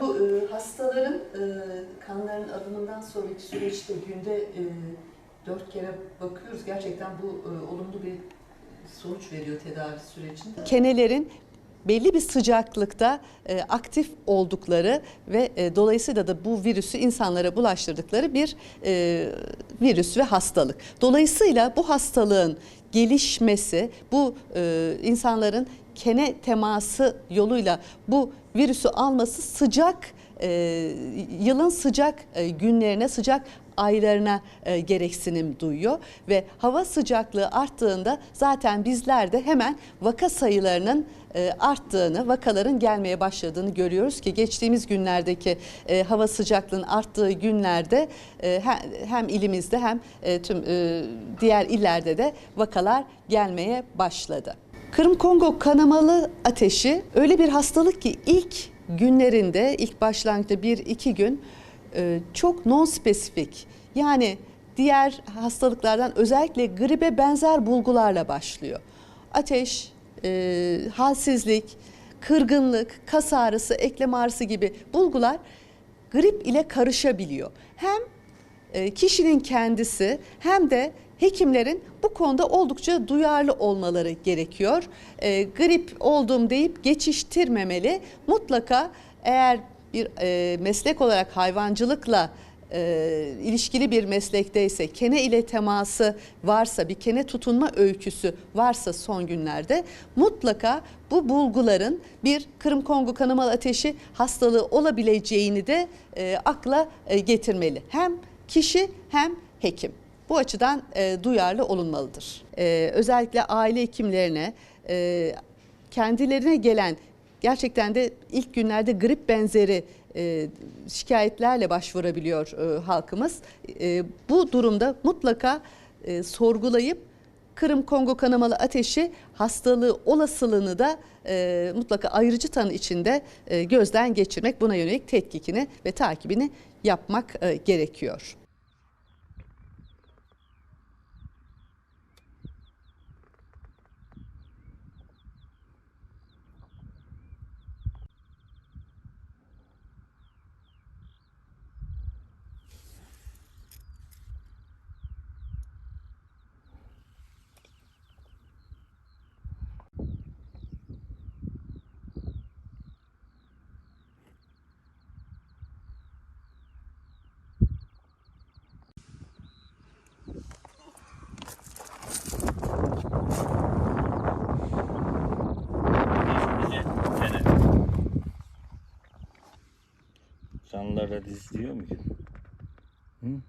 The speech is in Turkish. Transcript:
Bu e, hastaların e, kanların alımından sonraki süreçte günde e, dört kere bakıyoruz. Gerçekten bu e, olumlu bir sonuç veriyor tedavi sürecinde. Kenelerin belli bir sıcaklıkta e, aktif oldukları ve e, dolayısıyla da bu virüsü insanlara bulaştırdıkları bir e, virüs ve hastalık. Dolayısıyla bu hastalığın gelişmesi, bu e, insanların kene teması yoluyla bu virüsü alması sıcak e, yılın sıcak e, günlerine, sıcak aylarına e, gereksinim duyuyor ve hava sıcaklığı arttığında zaten bizler de hemen vaka sayılarının e, arttığını, vakaların gelmeye başladığını görüyoruz ki geçtiğimiz günlerdeki e, hava sıcaklığının arttığı günlerde e, he- hem ilimizde hem e, tüm e, diğer illerde de vakalar gelmeye başladı. Kırım Kongo kanamalı ateşi öyle bir hastalık ki ilk günlerinde, ilk başlangıçta bir iki gün e, çok non-spesifik yani diğer hastalıklardan özellikle gribe benzer bulgularla başlıyor. Ateş, e, halsizlik, kırgınlık, kas ağrısı, eklem ağrısı gibi bulgular grip ile karışabiliyor. Hem e, kişinin kendisi hem de hekimlerin bu konuda oldukça duyarlı olmaları gerekiyor. E, grip oldum deyip geçiştirmemeli. Mutlaka eğer bir e, meslek olarak hayvancılıkla e, ilişkili bir meslekteyse, kene ile teması varsa, bir kene tutunma öyküsü varsa son günlerde mutlaka bu bulguların bir Kırım Kongo kanamalı ateşi hastalığı olabileceğini de e, akla e, getirmeli. Hem kişi hem hekim. Bu açıdan e, duyarlı olunmalıdır. E, özellikle aile hekimlerine, e, kendilerine gelen gerçekten de ilk günlerde grip benzeri e, şikayetlerle başvurabiliyor e, halkımız. E, bu durumda mutlaka e, sorgulayıp Kırım Kongo kanamalı ateşi hastalığı olasılığını da e, mutlaka ayrıcı tanı içinde e, gözden geçirmek, buna yönelik tetkikini ve takibini yapmak e, gerekiyor. Canlılarla diz diyor muydu? Hı?